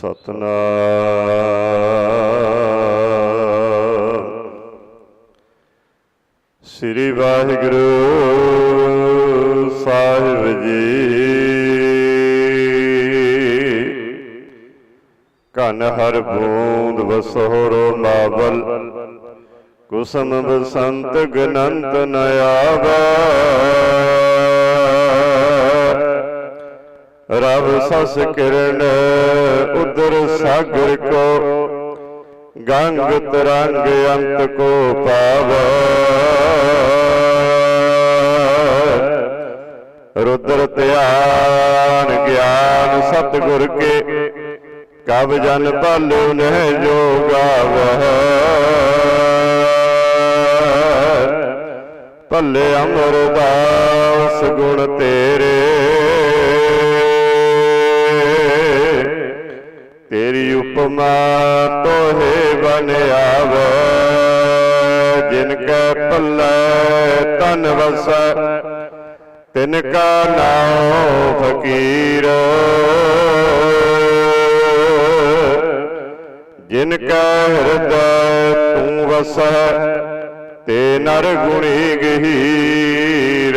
ਸਤਨਾਮ। ਸ੍ਰੀ ਵਾਹਿਗੁਰੂ ਸਾਹਿਬ ਜੀ। ਕਨ ਹਰ ਬੂੰਦ ਵਸੋਰੋ ਮਾਵਲ। ਕੁਸਮ ਬਸੰਤ ਗਨੰਤ ਨ ਆਵੈ। ਰਬ ਸਸ ਕਿਰਨ ਸਾਗਰ ਕੋ ਗੰਗ ਤਰੰਗ ਅੰਤ ਕੋ ਪਾਵ। ਰੁਦਰ ਧਿਆਨ ਗਿਆਨ ਸਤਿਗੁਰ ਕੇ, ਕਬ ਜਨ ਭਾਲੋ ਨਹਿ ਜੋ ਗਾਵੈ। ਭੱਲੇ ਅਮਰਦਾਸ ਗੁਣ ਤੇਰੇ ਤੇਰੀ ਤੋਹੇ ਬਨ ਆਵੇ। ਜਿਨ ਕੈ ਪੱਲੇ ਤਨ ਵਸੈ, ਤਿਨ ਕਾ ਨਾਮ ਫਕੀਰ। ਜਿਨ ਕੈ ਹਿਰਦੈ ਤੂੰ ਵਸੈ, ਤੇ ਨਰ ਗੁਣੀ ਗਹੀਰ।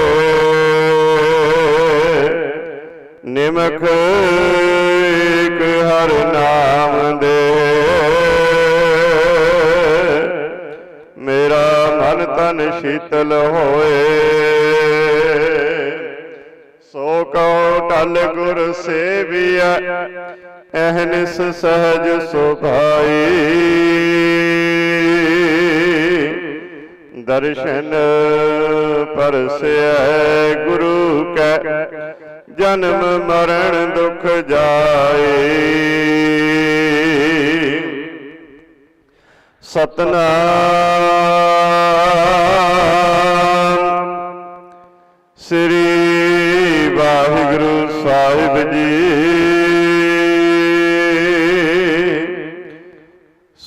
ਦਰਸ਼ਨ ਪਰਸੈ ਗੁਰੂ ਕੈ, ਜਨਮ ਮਰਨ ਦੁਖ ਜਾਏ। ਸਤਨਾਮ ਸ੍ਰੀ ਵਾਹਿਗੁਰੂ ਸਾਹਿਬ ਜੀ।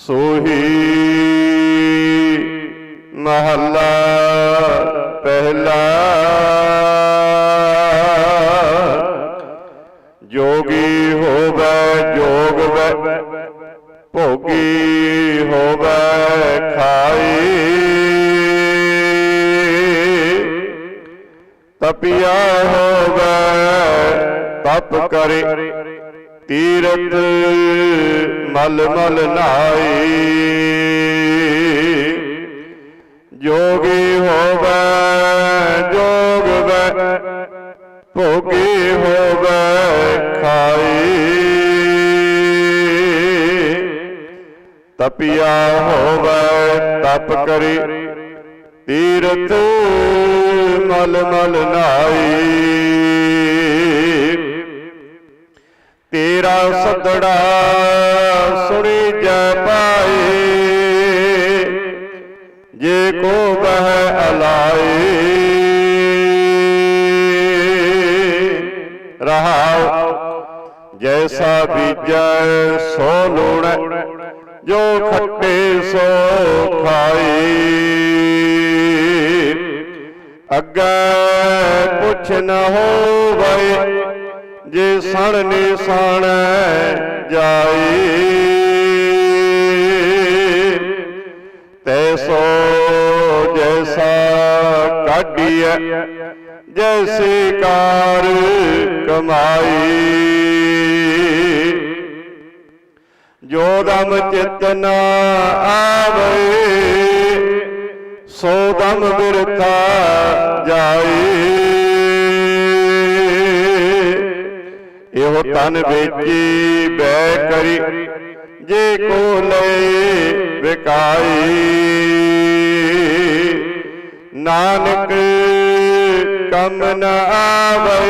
ਸੋਹੀ ਮਹੱਲਾ ਜੋਗ ਭੋਗੀ ਹੋਵੇ, ਖਾਈ। ਤਪਿਆ ਹੋਵੇ, ਤਪ ਕਰੇ, ਤੀਰਥ ਮਲ ਮਲ ਨਾਈ ਜੋਗੀ ਹੋਵੇ ਜੋਗ ਵੈ ਭੋਗੀ ਹੋਵੇ, ਖਾਈ। ਤਪਿਆ ਹੋਵੇ, ਤਪ ਕਰੀ। ਤੀਰਥ ਮਲ ਮਲ ਨਾਈ ਤੇਰਾ ਸਦੜਾ ਸੁਣੀ ਜੈ ਪਾਏ ਜੇ ਕੋ ਬਹਿ ਅਲਾਏ ਰਹਾਉ, ਜੈਸਾ ਬੀਜੈ ਸੋ ਲੋੜੈ ਜੋ ਖੱਟੇ ਸੋ ਖਾਈ ਅੱਗੇ ਪੁੱਛ ਨ ਹੋਵੇ, ਜੇ ਸਣ ਨਿਸਾਣ ਜਾਈ। ਤੈਸੋ ਜੈਸਾ ਕਾਢੀਐ, ਜੈਸੇ ਕਾਰ ਕਮਾਈ। ਜੋ ਦਮ ਚਿਤ ਆਵੇ, ਸੋ ਦਮ ਬਿਰਥਾ ਜਾਏ। ਇਹੋ ਤਨ ਵੇਚੀ ਬੈ ਕਰੀ, ਜੇ ਕੋ ਲਏ ਵਿਕਾਈ। ਨਾਨਕ, ਕਮ ਨਾ ਆਵੇ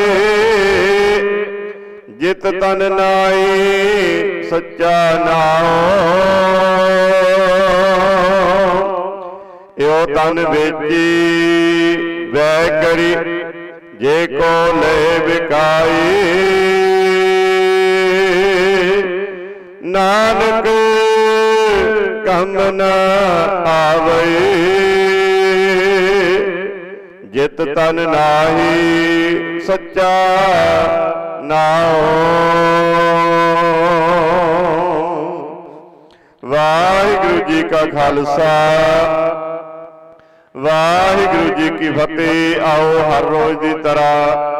ਜਿਤ ਤਨ ਨਾਈ ਸੱਚਾ ਨਾਮ ਇਹੋ ਤਨ ਵੇਚੀ ਵੈ ਕਰੀ ਜੇ ਕੋ ਲੈ ਵਿਕਾਈ ਨਾਨਕ ਕੰਮ ਨ ਆਵੇ ਜਿਤ ਤਨ ਨਾਹੀ ਸੱਚਾ ਨਾਉ। ਵਾਹਿਗੁਰੂ ਜੀ ਕਾ ਖਾਲਸਾ। ਵਾਹਿਗੁਰੂ ਜੀ ਕੀ ਫਤਿਹ। ਆਓ ਹਰ ਰੋਜ਼ ਦੀ ਤਰ੍ਹਾਂ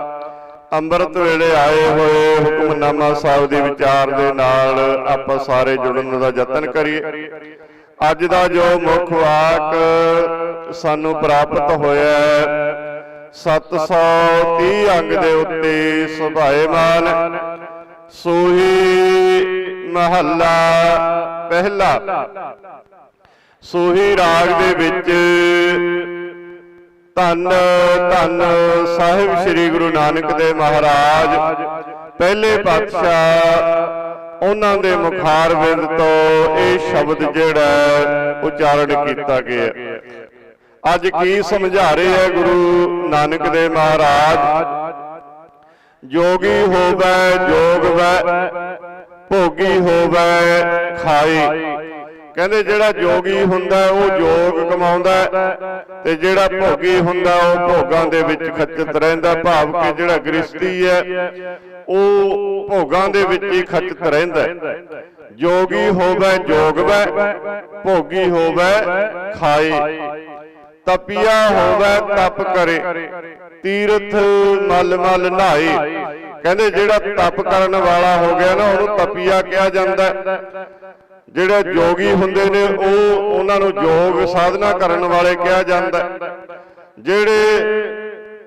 ਅੰਮ੍ਰਿਤ ਵੇਲੇ ਆਏ ਹੋਏ ਹੁਕਮਨਾਮਾ ਸਾਹਿਬ ਦੇ ਵਿਚਾਰ ਦੇ ਨਾਲ ਆਪਾਂ ਸਾਰੇ ਜੁੜਨ ਦਾ ਯਤਨ ਕਰੀਏ। ਅੱਜ ਦਾ ਜੋ ਮੁੱਖ ਵਾਕ ਸਾਨੂੰ ਪ੍ਰਾਪਤ ਹੋਇਆ ਹੈ 730 ਅੰਗ ਦੇ ਉੱਤੇ ਸੁਭਾਏਮਾਨ। ਸੋਹੀ ਮਹੱਲਾ ਪਹਿਲਾ। ਸੋਹੀ ਰਾਗ ਦੇ ਵਿੱਚ ਧੰਨ ਧੰਨ ਸਾਹਿਬ ਸ੍ਰੀ ਗੁਰੂ ਨਾਨਕ ਦੇਵ ਮਹਾਰਾਜ, ਪਹਿਲੇ ਪਾਤਸ਼ਾਹ ਉਹਨਾਂ ਦੇ ਮੁਖਾਰ ਵਿੰਦ ਤੋਂ ਇਹ ਸ਼ਬਦ ਜਿਹੜਾ ਉਚਾਰਨ ਕੀਤਾ ਗਿਆ। ਅੱਜ ਕੀ ਸਮਝਾ ਰਹੇ ਹੈ ਗੁਰੂ ਨਾਨਕ ਦੇਵ ਮਹਾਰਾਜ? ਜੋਗੀ ਹੋਵੇ ਜੋਗ ਵੈ ਭੋਗੀ ਹੋਵੇ ਖਾਈ ਕਹਿੰਦੇ ਜਿਹੜਾ ਜੋਗੀ ਹੁੰਦਾ ਉਹ ਜੋਗ ਕਮਾਉਂਦਾ ਤੇ ਜਿਹੜਾ ਭੋਗੀ ਹੁੰਦਾ ਉਹ ਭੋਗਾਂ ਦੇ ਵਿੱਚ ਖੱਚਤ ਰਹਿੰਦਾ ਭਾਵ ਕਿ ਜਿਹੜਾ ਗ੍ਰਸਤੀ ਹੈ ਉਹ ਭੋਗਾਂ ਦੇ ਵਿੱਚ ਹੀ ਖੱਚਤ ਰਹਿੰਦਾ। ਜੋਗੀ ਹੋਵੇ ਜੋਗ ਵੈ ਭੋਗੀ ਹੋਵੇ ਖਾਈ ਤਪੀਆ ਹੋਵੇ, ਤਪ ਕਰੇ। ਤੀਰਥ ਮਲ ਮਲ ਨਹਾਈ। ਕਹਿੰਦੇ ਜਿਹੜਾ ਤਪ ਕਰਨ ਵਾਲਾ ਹੋ ਗਿਆ ਨਾ, ਉਹਨੂੰ ਤਪੀਆ ਕਿਹਾ ਜਾਂਦਾ ਜਿਹੜੇ ਜੋਗੀ ਹੁੰਦੇ ਨੇ, ਉਹ ਉਹਨਾਂ ਨੂੰ ਯੋਗ ਸਾਧਨਾ ਕਰਨ ਵਾਲੇ ਕਿਹਾ ਜਾਂਦਾ ਜਿਹੜੇ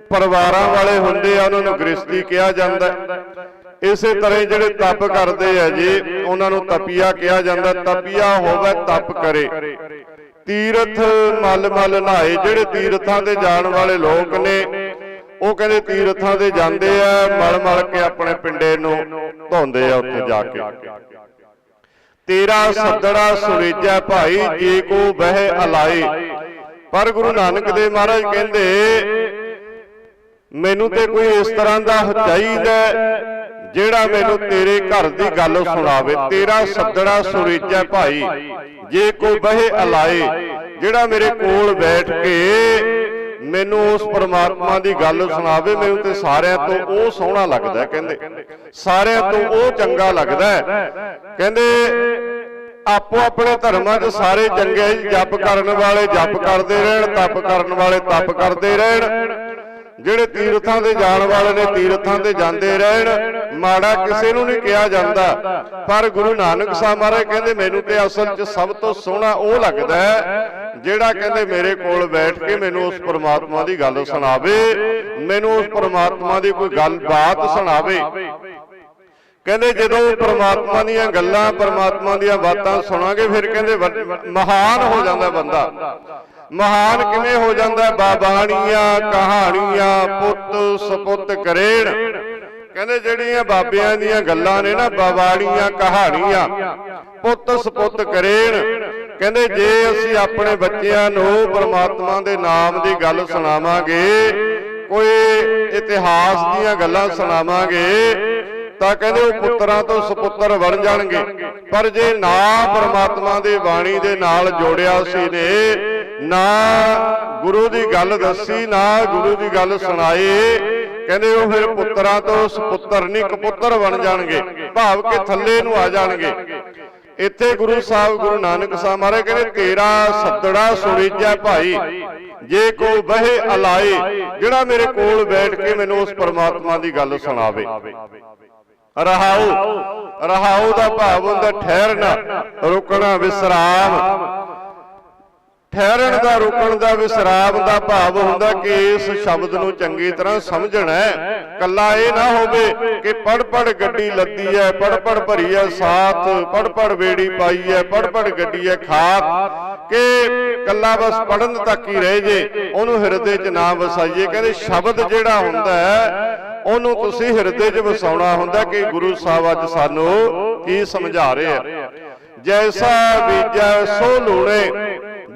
ਪਰਿਵਾਰਾਂ ਵਾਲੇ ਹੁੰਦੇ ਆ, ਉਹਨਾਂ ਨੂੰ ਗ੍ਰਸਤੀ ਕਿਹਾ ਜਾਂਦਾ ਇਸੇ ਤਰ੍ਹਾਂ ਜਿਹੜੇ ਤਪ ਕਰਦੇ ਆ ਜੀ, ਉਹਨਾਂ ਨੂੰ ਤਪੀਆ ਕਿਹਾ ਜਾਂਦਾ ਤਪੀਆ ਹੋਵੇ, ਤਪ ਕਰੇ। ਤੀਰਥ ਮਲ ਮਲ ਨਹਾਏ ਜਿਹੜੇ ਤੀਰਥਾਂ ਤੇ ਜਾਣ ਵਾਲੇ ਲੋਕ ਨੇ, ਉਹ ਕਹਿੰਦੇ ਤੀਰਥਾਂ ਤੇ ਜਾਂਦੇ ਆ, ਮਲ ਮਲ ਕੇ ਆਪਣੇ ਪਿੰਡੇ ਨੂੰ ਧੋਂਦੇ ਆ ਉੱਥੇ ਜਾ ਕੇ। ਤੇਰਾ ਸੱਦੜਾ ਸੁਰੇਜਾ ਭਾਈ, ਜੇ ਕੋ ਬਹਿ ਅਲਾਏ ਪਰ ਗੁਰੂ ਨਾਨਕ ਦੇਵ ਮਹਾਰਾਜ ਕਹਿੰਦੇ, ਮੈਨੂੰ ਤੇ ਕੋਈ ਇਸ ਤਰ੍ਹਾਂ ਦਾ ਚਾਹੀਦਾ ਜਿਹੜਾ ਮੈਨੂੰ ਤੇਰੇ ਘਰ ਦੀ ਗੱਲ ਸੁਣਾਵੇ ਤੇਰਾ ਸੱਦੜਾ ਸੁਰੇਜਾ ਭਾਈ। ਜੇ ਕੋ ਬਹਿ ਅਲਾਈ ਜਿਹੜਾ ਮੇਰੇ ਕੋਲ ਬੈਠ ਕੇ ਮੈਨੂੰ ਉਸ ਪਰਮਾਤਮਾ ਦੀ ਗੱਲ ਸੁਣਾਵੇ ਮੈਨੂੰ ਤੇ ਸਾਰਿਆਂ ਤੋਂ ਉਹ ਸੋਹਣਾ ਲੱਗਦਾ ਕਹਿੰਦੇ। ਸਾਰਿਆਂ ਤੋਂ ਉਹ ਚੰਗਾ ਲੱਗਦਾ। ਕਹਿੰਦੇ ਆਪੋ ਆਪਣੇ ਧਰਮਾਂ 'ਚ ਸਾਰੇ ਚੰਗੇ ਜਪ ਕਰਨ ਵਾਲੇ ਜਪ ਕਰਦੇ ਰਹਿਣ ਤਪ ਕਰਨ ਵਾਲੇ ਤਪ ਕਰਦੇ ਰਹਿਣ। ਜਿਹੜੇ ਤੀਰਥਾਂ ਤੇ ਜਾਣ ਵਾਲੇ ਨੇ, ਤੀਰਥਾਂ ਤੇ ਜਾਂਦੇ ਰਹਿਣ, ਮਾੜਾ ਕਿਸੇ ਨੂੰ ਨਹੀਂ ਕਿਹਾ ਜਾਂਦਾ। ਪਰ ਗੁਰੂ ਨਾਨਕ ਸਾਹਿਬ ਮਹਾਰਾਜ ਕਹਿੰਦੇ, ਮੈਨੂੰ ਤੇ ਅਸਲ 'ਚ ਸਭ ਤੋਂ ਸੋਹਣਾ ਉਹ ਲੱਗਦਾ ਜਿਹੜਾ ਕਹਿੰਦੇ, ਮੇਰੇ ਕੋਲ ਬੈਠ ਕੇ ਮੈਨੂੰ ਉਸ ਪਰਮਾਤਮਾ ਦੀ ਗੱਲ ਸੁਣਾਵੇ, ਮੈਨੂੰ ਉਸ ਪਰਮਾਤਮਾ ਦੀ ਕੋਈ ਗੱਲਬਾਤ ਸੁਣਾਵੇ। ਕਹਿੰਦੇ, ਜਦੋਂ ਪਰਮਾਤਮਾ ਦੀਆਂ ਗੱਲਾਂ, ਪਰਮਾਤਮਾ ਦੀਆਂ ਬਾਤਾਂ ਸੁਣਾਂਗੇ, ਫਿਰ ਕਹਿੰਦੇ ਮਹਾਨ ਹੋ ਜਾਂਦਾ ਬੰਦਾ। ਮਹਾਨ ਕਿਵੇਂ ਹੋ ਜਾਂਦਾ? ਬਾਬਾਣੀਆਂ ਕਹਾਣੀਆਂ ਪੁੱਤ ਸਪੁੱਤ ਕਰੇਣ। ਕਹਿੰਦੇ ਜਿਹੜੀਆਂ ਬਾਬਿਆਂ ਦੀਆਂ ਗੱਲਾਂ ਨੇ ਨਾ ਬਾਬਾਣੀਆਂ ਕਹਾਣੀਆਂ ਪੁੱਤ ਸਪੁੱਤ ਕਰੇਣ। ਕਹਿੰਦੇ ਜੇ ਅਸੀਂ ਆਪਣੇ ਬੱਚਿਆਂ ਨੂੰ ਪ੍ਰਮਾਤਮਾ ਦੇ ਨਾਮ ਦੀ ਗੱਲ ਸੁਣਾਵਾਂਗੇ ਕੋਈ ਇਤਿਹਾਸ ਦੀਆਂ ਗੱਲਾਂ ਸੁਣਾਵਾਂਗੇ ਤਾਂ ਕਹਿੰਦੇ ਉਹ ਪੁੱਤਰਾਂ ਤੋਂ ਸੁਪੁੱਤਰ ਬਣ ਜਾਣਗੇ। ਪਰ ਜੇ ਨਾ ਪਰਮਾਤਮਾ ਦੀ ਬਾਣੀ ਦੇ ਨਾਲ ਜੋੜਿਆ ਸੀ ਨੇ ਨਾ ਗੁਰੂ ਦੀ ਗੱਲ ਦੱਸੀ, ਨਾ ਗੁਰੂ ਦੀ ਗੱਲ ਸੁਣਾਈ। ਕਹਿੰਦੇ ਉਹ ਫਿਰ ਪੁੱਤਰਾਂ ਤੋਂ ਸੁਪੁੱਤਰ ਨਹੀਂ, ਕਪੁੱਤਰ ਬਣ ਜਾਣਗੇ। ਭਾਵ ਕਿ ਥੱਲੇ ਨੂੰ ਆ ਜਾਣਗੇ। ਇੱਥੇ ਗੁਰੂ ਸਾਹਿਬ, ਗੁਰੂ ਨਾਨਕ ਸਾਹਿਬ ਮਹਾਰਾਜ ਕਹਿੰਦੇ, ਤੇਰਾ ਸੱਦੜਾ ਸੁਣੀਜੈ ਭਾਈ, ਜੇ ਕੋ ਬਹਿ ਅਲਾਏ, ਜਿਹੜਾ ਮੇਰੇ ਕੋਲ ਬੈਠ ਕੇ ਮੈਨੂੰ ਉਸ ਪਰਮਾਤਮਾ ਦੀ ਗੱਲ ਸੁਣਾਵੇ। ਰਹਾਉ ਰਹਾਉ ਦਾ ਭਾਵ ਹੁੰਦਾ ਠਹਿਰਨਾ, ਰੁਕਣਾ, ਵਿਸਰਾਮ। ਠਹਿਰਣ ਦਾ ਰੁਕਣ ਦਾ ਵਿਸਰਾਮ ਦਾ ਭਾਵ ਹੁੰਦਾ ਕਿ ਇਸ ਸ਼ਬਦ ਨੂੰ ਚੰਗੀ ਤਰ੍ਹਾਂ ਸਮਝਣਾ ਹੈ। ਕੱਲਾ ਇਹ ਨਾ ਹੋਵੇ ਕਿ ਪੜ ਪੜ ਗੱਡੀ ਲੱਦੀ ਹੈ ਪੜ ਪੜ ਭਰੀ ਹੈ ਸਾਥ ਪੜ ਪੜ ਵੇੜੀ ਪਾਈ ਹੈ ਪੜ ਪੜ ਗੱਡੀ ਹੈ ਖਾਤ ਕਿ ਕੱਲਾ ਬਸ ਪੜਨ ਤੱਕ ਹੀ ਰਹਿ ਜੇ ਉਹਨੂੰ ਹਿਰਦੇ 'ਚ ਨਾ ਵਸਾਈਏ ਕਹਿੰਦੇ ਸ਼ਬਦ ਜਿਹੜਾ ਹੁੰਦਾ ਹੈ ਉਹਨੂੰ ਤੁਸੀਂ ਹਿਰਦੇ 'ਚ ਵਸਾਉਣਾ ਹੁੰਦਾ ਕਿ ਗੁਰੂ ਸਾਹਿਬ ਅੱਜ ਸਾਨੂੰ ਕੀ ਸਮਝਾ ਰਹੇ ਆ। ਜੈਸਾ ਬੀਜੈ ਸੋ ਲੂਣੇ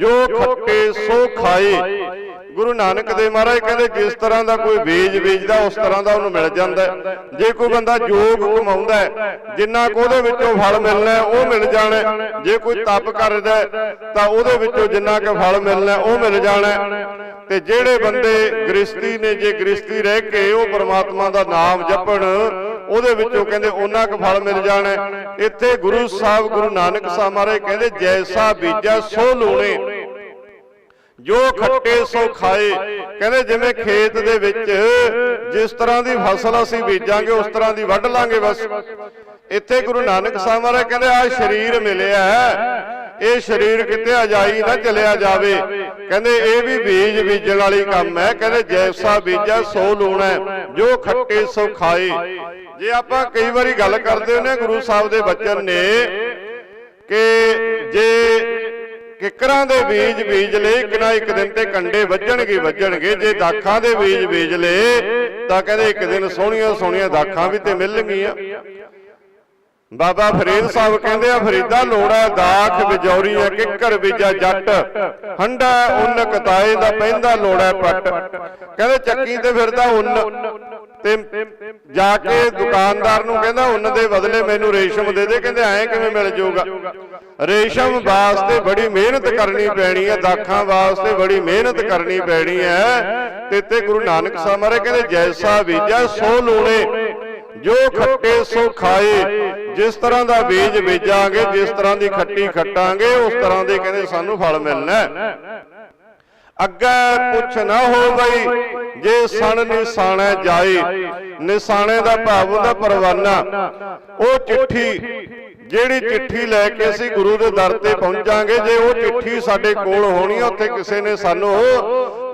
ਜੋ ਖੱਟੇ ਸੋ ਖਾਏ। ਗੁਰੂ ਨਾਨਕ ਦੇਵ ਮਹਾਰਾਜ ਕਹਿੰਦੇ ਜਿਸ ਤਰ੍ਹਾਂ ਦਾ ਕੋਈ ਬੀਜ ਬੀਜਦਾ, ਉਸ ਤਰ੍ਹਾਂ ਦਾ ਉਹਨੂੰ ਮਿਲ ਜਾਂਦਾ ਜੇ ਕੋਈ ਬੰਦਾ ਯੋਗ ਕਮਾਉਂਦਾ ਜਿੰਨਾ ਕੁ ਉਹਦੇ ਵਿੱਚੋਂ ਫਲ ਮਿਲਣਾ ਉਹ ਮਿਲ ਜਾਣਾ ਜੇ ਕੋਈ ਤਪ ਕਰਦਾ ਤਾਂ ਉਹਦੇ ਵਿੱਚੋਂ ਜਿੰਨਾ ਕੁ ਫਲ ਮਿਲਣਾ ਉਹ ਮਿਲ ਜਾਣਾ ਤੇ ਜਿਹੜੇ ਬੰਦੇ ਗ੍ਰਸਤੀ ਨੇ, ਜੇ ਗ੍ਰਸਤੀ ਰਹਿ ਕੇ ਉਹ ਪਰਮਾਤਮਾ ਦਾ ਨਾਮ ਜਪਣ, ਉਹਦੇ ਵਿੱਚੋਂ ਕਹਿੰਦੇ ਉਹਨਾਂ ਕੁ ਫਲ ਮਿਲ ਜਾਣਾ ਇੱਥੇ ਗੁਰੂ ਸਾਹਿਬ, ਗੁਰੂ ਨਾਨਕ ਸਾਹਿਬ ਮਹਾਰਾਜ ਕਹਿੰਦੇ, ਜੈਸਾ ਬੀਜਾ ਸੋ ਲੂਣੇ। ਜੋ ਖੱਟੇ ਸੋ ਖਾਏ। ਕਹਿੰਦੇ ਜਿਵੇਂ ਖੇਤ ਦੇ ਵਿੱਚ ਜਿਸ ਤਰ੍ਹਾਂ ਦੀ ਫਸਲ ਅਸੀਂ ਬੀਜਾਂਗੇ ਉਸ ਤਰ੍ਹਾਂ ਦੀ ਵੱਢ ਲਾਂਗੇ ਬਸ। ਇੱਥੇ ਗੁਰੂ ਨਾਨਕ ਸਾਹਿਬ ਮਹਾਰਾਜ ਕਹਿੰਦੇ ਆ ਸਰੀਰ ਮਿਲਿਆ ਇਹ ਸਰੀਰ ਕਿਤੇ ਅਜਾਈ ਨਾ ਚਲਿਆ ਜਾਵੇ। ਕਹਿੰਦੇ ਇਹ ਵੀ ਬੀਜ ਬੀਜਣ ਵਾਲੀ ਕੰਮ ਹੈ। ਕਹਿੰਦੇ ਜੈਸਾ ਬੀਜਾ ਸੋ ਲੂਣਾ ਜੋ ਖੱਟੇ ਸੋ ਖਾਏ। ਜੇ ਆਪਾਂ ਕਈ ਵਾਰੀ ਗੱਲ ਕਰਦੇ ਹੁੰਦੇ ਹਾਂ ਗੁਰੂ ਸਾਹਿਬ ਦੇ ਬਚਨ ਨੇ ਕਿ ਜੇ ਕਿਕਰਾਂ ਦੇ ਬੀਜ ਬੀਜ ਲਏ ਇੱਕ ਨਾ ਇੱਕ ਦਿਨ ਤੇ ਕੰਡੇ ਵੱਜਣਗੇ ਵੱਜਣਗੇ ਜੇ ਦਾਖਾਂ ਦੇ ਬੀਜ ਬੀਜ ਲਏ ਤਾਂ ਕਹਿੰਦੇ ਇੱਕ ਦਿਨ ਸੋਹਣੀਆਂ ਸੋਹਣੀਆਂ ਦਾਖਾਂ ਵੀ ਤੇ ਮਿਲਣਗੀਆਂ ਬਾਬਾ ਫਰੀਦ ਸਾਹਿਬ ਕਹਿੰਦੇ ਆ ਫਰੀਦਾ ਲੋੜਾ ਦਾਖ ਵਿਜੌਰੀਆਂ ਕਿੱਕਰ ਬੀਜਾ ਜੱਟ ਹੰਡਾ ਉੱਨ ਕਤਾਏ ਦਾ ਪੈਂਦਾ ਲੋੜਾ ਪੱਟ। ਕਹਿੰਦੇ ਚੱਕੀ ਤੇ ਫਿਰਦਾ ਉੱਨ ਤੇ ਜਾ ਕੇ ਦੁਕਾਨਦਾਰ ਨੂੰ ਕਹਿੰਦਾ ਉੱਨ ਦੇ ਬਦਲੇ ਮੈਨੂੰ ਰੇਸ਼ਮ ਦੇ ਦੇ। ਕਹਿੰਦੇ ਐਂ ਕਿਵੇਂ ਮਿਲ ਜਾਊਗਾ ਰੇਸ਼ਮ ਵਾਸਤੇ ਬੜੀ ਮਿਹਨਤ ਕਰਨੀ ਪੈਣੀ ਹੈ ਦਾਖਾਂ ਵਾਸਤੇ ਬੜੀ ਮਿਹਨਤ ਕਰਨੀ ਪੈਣੀ ਹੈ। ਤੇ ਤੇ ਗੁਰੂ ਨਾਨਕ ਸਾਹਿਬ ਮਹਾਰਾਜ ਕਹਿੰਦੇ ਜੈਸਾ ਬੀਜਾ ਸੋ ਲੋਣੇ ਜੋ ਖੱਟੇ ਸੋ ਖਾਏ। ਜਿਸ ਤਰ੍ਹਾਂ ਦਾ ਬੀਜ ਬੀਜਾਂਗੇ ਜਿਸ ਤਰ੍ਹਾਂ ਦੀ ਖੱਟੀ ਖੱਟਾਂਗੇ ਉਸ ਤਰ੍ਹਾਂ ਦੇ ਕਹਿੰਦੇ ਸਾਨੂੰ ਫਲ ਮਿਲਣਾ। ਅੱਗੇ ਪੁੱਛ ਨਾ ਹੋ ਬਈ ਜੇ ਸਣ ਨਿਸਾਣੈ ਜਾਏ ਨਿਸਾਣੇ ਦਾ ਭਾਵ ਹੁੰਦਾ ਪਰਵਾਨਾ। ਉਹ ਚਿੱਠੀ ਜਿਹੜੀ ਚਿੱਠੀ ਲੈ ਕੇ ਅਸੀਂ ਗੁਰੂ ਦੇ ਦਰ ਤੇ ਪਹੁੰਚਾਂਗੇ ਜੇ ਉਹ ਚਿੱਠੀ ਸਾਡੇ ਕੋਲ ਹੋਣੀ ਉੱਥੇ ਕਿਸੇ ਨੇ ਸਾਨੂੰ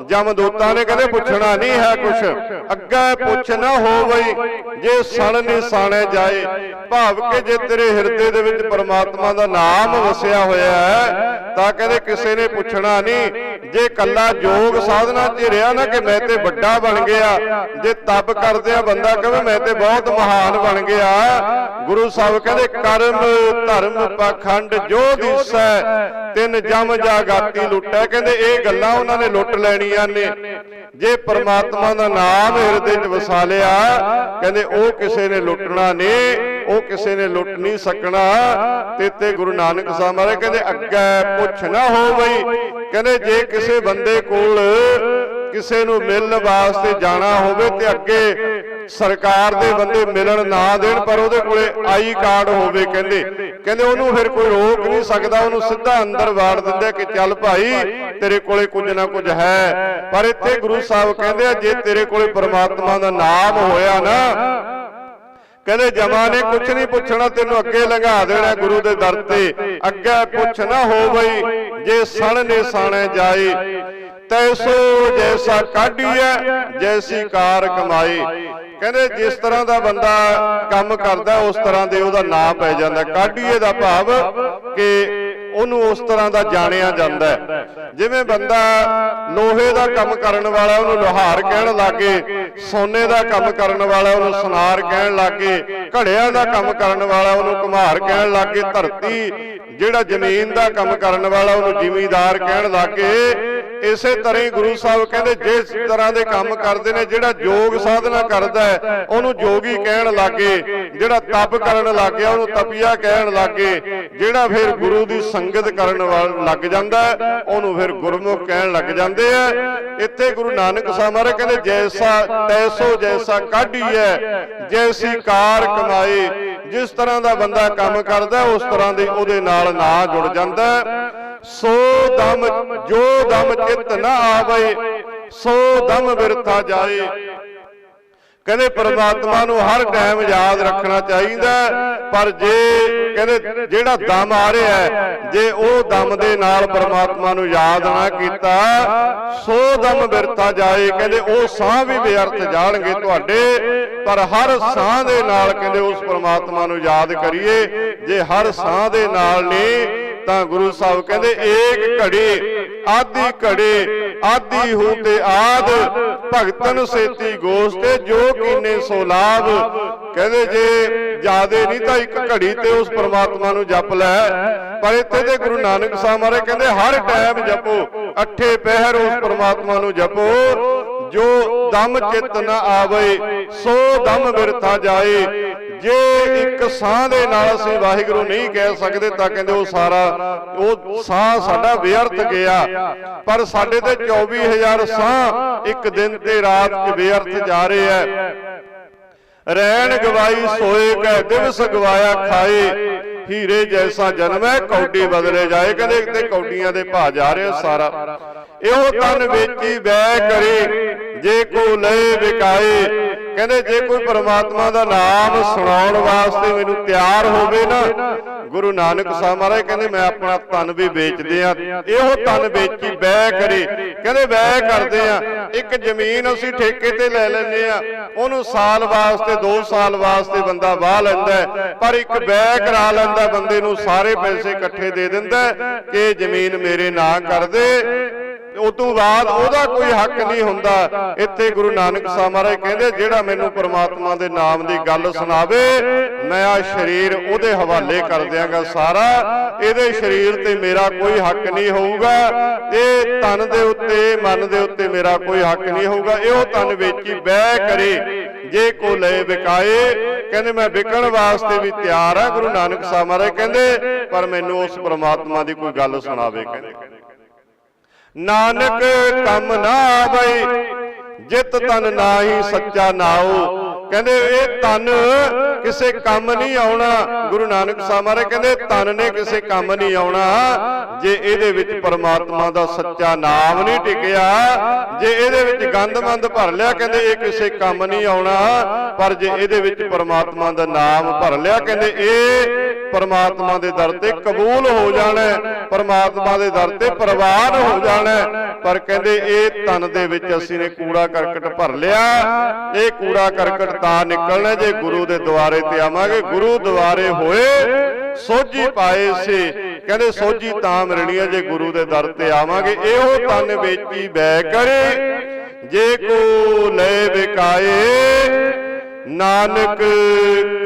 ਜਮਦੂਤਾਂ ਨੇ ਕਹਿੰਦੇ ਪੁੱਛਣਾ ਨਹੀਂ ਹੈ ਕੁਛ। ਅੱਗੇ ਪੁੱਛ ਨਾ ਹੋ ਬਈ, ਜੇ ਸਣ ਨਿਸਾਣੈ ਜਾਏ, ਭਾਵ ਕਿ ਜੇ ਤੇਰੇ ਹਿਰਦੇ ਦੇ ਵਿੱਚ ਪਰਮਾਤਮਾ ਦਾ ਨਾਮ ਵਸਿਆ ਹੋਇਆ ਹੈ, ਤਾਂ ਕਹਿੰਦੇ ਕਿਸੇ ਨੇ ਪੁੱਛਣਾ ਨਹੀਂ। ਜੇ ਕੱਲਾ ਯੋਗ ਸਾਧਨਾ 'ਚ ਰਿਹਾ ਨਾ ਕਿ ਮੈਂ ਤੇ ਵੱਡਾ ਬਣ ਗਿਆ, ਜੇ ਤਪ ਕਰਦੇ ਆ ਬੰਦਾ ਕਹੇ ਮੈਂ ਤੇ ਬਹੁਤ ਮਹਾਨ ਬਣ ਗਿਆ। ਗੁਰੂ ਸਾਹਿਬ ਕਹਿੰਦੇ, ਕਰਮ, ਧਰਮ, ਪਖੰਡ ਜੋ ਦਿਸੈ, ਤਿੰਨ ਜਮ ਜਾਗਾਤੀ ਲੁੱਟੈ। ਕਹਿੰਦੇ, ਇਹ ਗੱਲਾਂ ਉਹਨਾਂ ਨੇ ਲੁੱਟ ਲੈਣੀਆਂ। ਨੇ। ਜੇ ਪ੍ਰਮਾਤਮਾ ਦਾ ਨਾਮ ਹਿਰਦੇ 'ਚ ਵਸਾ ਲਿਆ ਕਹਿੰਦੇ ਉਹ ਕਿਸੇ ਨੇ ਲੁੱਟਣਾ ਨਹੀਂ ਉਹ ਕਿਸੇ ਨੇ ਲੁੱਟ ਨਹੀਂ ਸਕਣਾ। ਤੇ ਤੇ ਗੁਰੂ ਨਾਨਕ ਸਾਹਿਬ ਮਹਾਰਾਜ ਕਹਿੰਦੇ, ਅੱਗੇ ਪੁੱਛ ਨਾ ਹੋ ਬਈ। ਕਹਿੰਦੇ ਜੇ ਕਿਸੇ ਬੰਦੇ ਕੋਲ ਕਿਸੇ ਨੂੰ ਮਿਲਣ ਵਾਸਤੇ ਜਾਣਾ ਹੋਵੇ ਤੇ ਅੱਗੇ ਸਰਕਾਰ ਦੇ ਬੰਦੇ ਮਿਲਣ ਨਾ ਦੇਣ, ਪਰ ਉਹਦੇ ਕੋਲੇ ਆਈ ਕਾਰਡ ਹੋਵੇ ਕਹਿੰਦੇ। ਕਹਿੰਦੇ ਉਹਨੂੰ ਫਿਰ ਕੋਈ ਰੋਕ ਨਹੀਂ ਸਕਦਾ, ਉਹਨੂੰ ਸਿੱਧਾ ਅੰਦਰ ਵਾੜ ਦਿੰਦੇ ਕਿ ਚੱਲ ਭਾਈ, ਤੇਰੇ ਕੋਲੇ ਕੁਝ ਨਾ ਕੁਝ ਹੈ। ਪਰ ਇੱਥੇ ਗੁਰੂ ਸਾਹਿਬ ਕਹਿੰਦੇ ਆ, ਜੇ ਤੇਰੇ ਕੋਲੇ ਪਰਮਾਤਮਾ ਦਾ ਨਾਮ ਹੋਇਆ ਨਾ, ਕਹਿੰਦੇ ਜਮਾ ਨੇ ਕੁਛ ਨਹੀਂ ਪੁੱਛਣਾ, ਤੈਨੂੰ ਅੱਗੇ ਲੰਘਾ ਦੇਣਾ ਗੁਰੂ ਦੇ ਦਰ ਤੇ। ਅੱਗੇ ਪੁੱਛ ਨਾ ਹੋ ਬਈ, ਜੇ ਸਣ ਨੇ ਸਾਣੇ ਜਾਏ ਤੈਸੋ ਜੈਸਾ ਕਾਢੀਐ, ਜੈਸੀ ਕਾਰ ਕਮਾਈ। ਕਹਿੰਦੇ ਜਿਸ ਤਰ੍ਹਾਂ ਦਾ ਬੰਦਾ ਕੰਮ ਕਰਦਾ, ਉਸ ਤਰ੍ਹਾਂ ਦੇ ਉਹਦਾ ਨਾਂ ਪੈ ਜਾਂਦਾ। ਕਾਢੀਏ ਦਾ ਭਾਵ ਕਿ ਉਹਨੂੰ ਉਸ ਤਰ੍ਹਾਂ ਦਾ ਜਾਣਿਆ ਜਾਂਦਾ ਜਿਵੇਂ ਬੰਦਾ ਲੋਹੇ ਦਾ ਕੰਮ ਕਰਨ ਵਾਲਾ ਉਹਨੂੰ ਲੋਹਾਰ ਕਹਿਣ ਲੱਗੇ, ਸੋਨੇ ਦਾ ਕੰਮ ਕਰਨ ਵਾਲਾ ਉਹਨੂੰ ਸੁਨਾਰ ਕਹਿਣ ਲੱਗੇ, ਘੜਿਆਂ ਦਾ ਕੰਮ ਕਰਨ ਵਾਲਾ ਉਹਨੂੰ ਕੁਮਾਰ ਕਹਿਣ ਲੱਗੇ, ਧਰਤੀ ਜਿਹੜਾ ਜ਼ਮੀਨ ਦਾ ਕੰਮ ਕਰਨ ਵਾਲਾ ਉਹਨੂੰ ਜ਼ਿਮੀਦਾਰ ਕਹਿਣ ਲੱਗੇ ਇਸੇ ਤਰ੍ਹਾਂ ਹੀ ਗੁਰੂ ਸਾਹਿਬ ਕਹਿੰਦੇ ਜਿਸ ਤਰ੍ਹਾਂ ਦੇ ਕੰਮ ਕਰਦੇ ਨੇ ਜਿਹੜਾ ਯੋਗ ਸਾਧਨਾ ਕਰਦਾ ਹੈ ਉਹਨੂੰ ਜੋਗੀ ਕਹਿਣ ਲੱਗੇ ਜਿਹੜਾ ਤਪ ਕਰਨ ਲੱਗ ਗਿਆ ਉਹਨੂੰ ਤਪੀਆ ਕਹਿਣ ਲੱਗੇ ਜਿਹੜਾ ਫਿਰ ਗੁਰੂ ਦੀ ਸੰਗਤ ਕਰਨ ਵਾਲ ਲੱਗ ਜਾਂਦਾ ਹੈ, ਉਹਨੂੰ ਫਿਰ ਗੁਰਮੁਖ ਕਹਿਣ ਲੱਗ ਜਾਂਦੇ ਆ। ਇੱਥੇ ਗੁਰੂ ਨਾਨਕ ਸਾਹਿਬ ਮਹਾਰਾਜ ਕਹਿੰਦੇ ਜੈਸਾ ਤੈਸੋ ਜੈਸਾ ਕਾਢੀਐ ਜੈਸੀ ਕਾਰ ਕਮਾਏ ਜਿਸ ਤਰ੍ਹਾਂ ਦਾ ਬੰਦਾ ਕੰਮ ਕਰਦਾ ਉਸ ਤਰ੍ਹਾਂ ਦੇ ਉਹਦੇ ਨਾਲ ਨਾਂ ਜੁੜ ਜਾਂਦਾ ਹੈ। ਸੋ ਦਮ, ਜੋ ਦਮ ਚਿਤ ਨਾ ਆਵੇ, ਸੋ ਦਮ ਬਿਰਥਾ ਜਾਏ। ਕਹਿੰਦੇ ਪ੍ਰਮਾਤਮਾ ਨੂੰ ਹਰ ਟਾਈਮ ਯਾਦ ਰੱਖਣਾ ਚਾਹੀਦਾ ਪਰ ਜੇ ਕਹਿੰਦੇ ਜਿਹੜਾ ਦਮ ਆ ਰਿਹਾ ਹੈ, ਜੇ ਉਹ ਦਮ ਦੇ ਨਾਲ ਪ੍ਰਮਾਤਮਾ ਨੂੰ ਯਾਦ ਨਾ ਕੀਤਾ, ਸੋ ਦਮ ਬਿਰਥਾ ਜਾਏ। ਕਹਿੰਦੇ ਉਹ ਸਾਹ ਵੀ ਬੇਅਰਥ ਜਾਣਗੇ ਤੁਹਾਡੇ, ਪਰ ਹਰ ਸਾਹ ਦੇ ਨਾਲ ਕਹਿੰਦੇ ਉਸ ਪ੍ਰਮਾਤਮਾ ਨੂੰ ਯਾਦ ਕਰੀਏ, ਜੇ ਹਰ ਸਾਹ ਦੇ ਨਾਲ ਨਹੀਂ ਤਾਂ ਗੁਰੂ ਸਾਹਿਬ ਕਹਿੰਦੇ, ਏਕ ਘੜੀ ਆਦੀ ਘੜੇ ਆਦੀ ਹੂ ਤੇ ਆਦ, ਭਗਤਨ ਸੇਤੀ ਗੋਸਤੇ ਜੋ ਕੀਨੇ ਸੋ ਲਾਭ। ਕਹਿੰਦੇ, ਜੇ ਜਿਆਦੇ ਨਹੀਂ ਤਾਂ ਇੱਕ ਘੜੀ ਤੇ ਉਸ ਪਰਮਾਤਮਾ ਨੂੰ ਜਪ ਲੈ। ਪਰ ਇੱਥੇ ਤੇ ਗੁਰੂ ਨਾਨਕ ਸਾਹਿਬ ਮਹਾਰਾਜ ਕਹਿੰਦੇ, ਹਰ ਟਾਈਮ ਜਪੋ, ਅੱਠੇ ਪਹਿਰ ਉਸ ਪਰਮਾਤਮਾ ਨੂੰ ਜਪੋ। ਜੋ ਦਮ ਚਿਤ ਨ ਆਵੇ, ਸੋ ਦਮ ਬਿਰਥਾ ਜਾਏ। ਜੇ ਇੱਕ ਸਾਹ ਦੇ ਨਾਲ ਅਸੀਂ ਵਾਹਿਗੁਰੂ ਨਹੀਂ ਕਹਿ ਸਕਦੇ ਤਾਂ ਕਹਿੰਦੇ ਉਹ ਸਾਰਾ, ਉਹ ਸਾਹ ਸਾਡਾ ਵਿਅਰਥ ਗਿਆ। ਪਰ ਸਾਡੇ ਤੇ 24000 ਸਾਹ ਇੱਕ ਦਿਨ ਤੇ ਰਾਤ 'ਚ ਵਿਅਰਥ ਜਾ ਰਹੇ ਐ। ਰਹਿਣ ਗਵਾਈ ਸੋਏ ਕੈ, ਦਿਵਸ ਗਵਾਇਆ ਖਾਏ। ਹੀਰੇ ਜੈਸਾ ਜਨਮ ਹੈ ਕੌਡੀ ਬਦਲੇ ਜਾਏ। ਕਹਿੰਦੇ ਤੇ ਕੌਡੀਆਂ ਦੇ ਭਾ ਜਾ ਰਿਹਾ ਸਾਰਾ। ਇਹੋ ਤਨ ਵੇਚੀ ਬੈ ਕਰੇ, ਜੇ ਕੋ ਲਏ ਵਿਕਾਏ। ਕਹਿੰਦੇ ਜੇ ਕੋਈ ਪਰਮਾਤਮਾ ਦਾ ਨਾਮ ਸੁਣਾਉਣ ਵਾਸਤੇ ਮੈਨੂੰ ਤਿਆਰ ਹੋਵੇ ਨਾ ਗੁਰੂ ਨਾਨਕ ਸਾਹਿਬ ਮਹਾਰਾਜ ਕਹਿੰਦੇ ਮੈਂ ਆਪਣਾ ਤਨ ਵੀ ਵੇਚਦੇ ਆ ਇਹੋ ਤਨ ਵੇਚੀ ਬੈ ਕਰੇ। ਕਹਿੰਦੇ ਬੈ ਕਰਦੇ ਆ ਇੱਕ ਜ਼ਮੀਨ ਅਸੀਂ ਠੇਕੇ ਤੇ ਲੈ ਲੈਂਦੇ ਆ ਉਹਨੂੰ ਸਾਲ ਵਾਸਤੇ 2 ਸਾਲ ਵਾਸਤੇ ਬੰਦਾ ਵਾਹ ਲੈਂਦਾ ਪਰ ਇੱਕ ਬੈ ਕਰਾ ਲੈਂਦਾ ਬੰਦੇ ਨੂੰ ਸਾਰੇ ਪੈਸੇ ਇਕੱਠੇ ਦੇ ਦਿੰਦਾ ਕਿ ਜ਼ਮੀਨ ਮੇਰੇ ਨਾਂ ਕਰ ਦੇ। ਉਸ ਤੋਂ ਬਾਅਦ ਉਹਦਾ ਕੋਈ ਹੱਕ ਨਹੀਂ ਹੁੰਦਾ। ਇੱਥੇ ਗੁਰੂ ਨਾਨਕ ਸਾਹਿਬ ਮਹਾਰਾਜ ਕਹਿੰਦੇ, ਜਿਹੜਾ ਮੈਨੂੰ ਪ੍ਰਮਾਤਮਾ ਦੇ ਨਾਮ ਦੀ ਗੱਲ ਸੁਣਾਵੇ, ਮੈਂ ਆ ਸਰੀਰ ਉਹਦੇ ਹਵਾਲੇ ਕਰ ਦਿਆਂਗਾ ਸਾਰਾ। ਇਹਦੇ ਸਰੀਰ ਤੇ ਮੇਰਾ ਕੋਈ ਹੱਕ ਨਹੀਂ ਹੋਊਗਾ। ਇਹ ਤਨ ਦੇ ਉੱਤੇ, ਮਨ ਦੇ ਉੱਤੇ ਮੇਰਾ ਕੋਈ ਹੱਕ ਨਹੀਂ ਹੋਊਗਾ। ਇਹੋ ਤਨ ਵੇਚੀ ਬਹਿ ਕਰੇ। ਜੇ ਕੋ ਲੈ ਵਿਕਾਏ। ਕਹਿੰਦੇ, ਮੈਂ ਵਿਕਣ ਵਾਸਤੇ ਵੀ ਤਿਆਰ ਆ ਗੁਰੂ ਨਾਨਕ ਸਾਹਿਬ ਮਹਾਰਾਜ ਕਹਿੰਦੇ, ਪਰ ਮੈਨੂੰ ਉਸ ਪ੍ਰਮਾਤਮਾ ਦੀ ਕੋਈ ਗੱਲ ਸੁਣਾਵੇ, ਕਹਿੰਦੇ। ਨਾਨਕ ਕੰਮ ਨਾ ਆਵੇ ਜਿਤ ਤਨ ਨਾਹੀ ਸੱਚਾ ਨਾਉ। ਕਹਿੰਦੇ ਇਹ ਤਨ ਕਿਸੇ ਕੰਮ ਨਹੀਂ ਆਉਣਾ। ਗੁਰੂ ਨਾਨਕ ਸਾਹਿਬ ਮਹਾਰਾਜ ਕਹਿੰਦੇ ਤਨ ਨੇ ਕਿਸੇ ਕੰਮ ਨਹੀਂ ਆਉਣਾ। ਜੇ ਇਹਦੇ ਵਿੱਚ ਪਰਮਾਤਮਾ ਦਾ ਸੱਚਾ ਨਾਮ ਨਹੀਂ ਟਿਕਿਆ, ਜੇ ਇਹਦੇ ਵਿੱਚ ਗੰਦਮੰਦ ਭਰ ਲਿਆ, ਕਹਿੰਦੇ ਇਹ ਕਿਸੇ ਕੰਮ ਨਹੀਂ ਆਉਣਾ। ਪਰ ਜੇ ਇਹਦੇ ਵਿੱਚ ਪਰਮਾਤਮਾ ਦਾ ਨਾਮ ਭਰ ਲਿਆ, ਕਹਿੰਦੇ ਇਹ ਪਰਮਾਤਮਾ ਦੇ ਦਰ ਤੇ ਕਬੂਲ ਹੋ ਜਾਣਾ ਪਰਮਾਤਮਾ ਦੇ ਦਰ ਤੇ ਪ੍ਰਵਾਨ ਹੋ ਜਾਣਾ ਪਰ ਕਹਿੰਦੇ ਇਹ ਤਨ ਦੇ ਵਿੱਚ ਅਸੀਂ ਨੇ ਕੂੜਾ ਕਰਕਟ ਭਰ ਲਿਆ। ਇਹ ਕੂੜਾ ਕਰਕਟ ਤਾਂ ਨਿਕਲਣਾ ਜੇ ਗੁਰੂ ਦੇ ਦੁਆਰੇ ਤੇ ਆਵਾਂਗੇ, ਗੁਰੂ ਦੁਆਰੇ ਹੋਏ, ਸੋਝੀ ਪਾਏ ਸੀ। ਕਹਿੰਦੇ ਸੋਝੀ ਤਾਂ ਮਿਲਣੀ ਹੈ ਜੇ ਗੁਰੂ ਦੇ ਦਰ ਤੇ ਆਵਾਂਗੇ। ਇਹੋ ਤਨ ਵੇਚੀ ਬੈ ਕਰੇ, ਜੇ ਕੋ ਲੈ ਵਿਕਾਏ, ਨਾਨਕ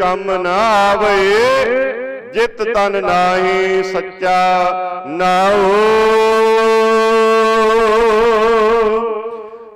ਕੰਮ ਨਾ ਆਵੇ, ਜਿਤ ਤਨ ਨਾਹੀ ਸੱਚਾ ਨਾਉ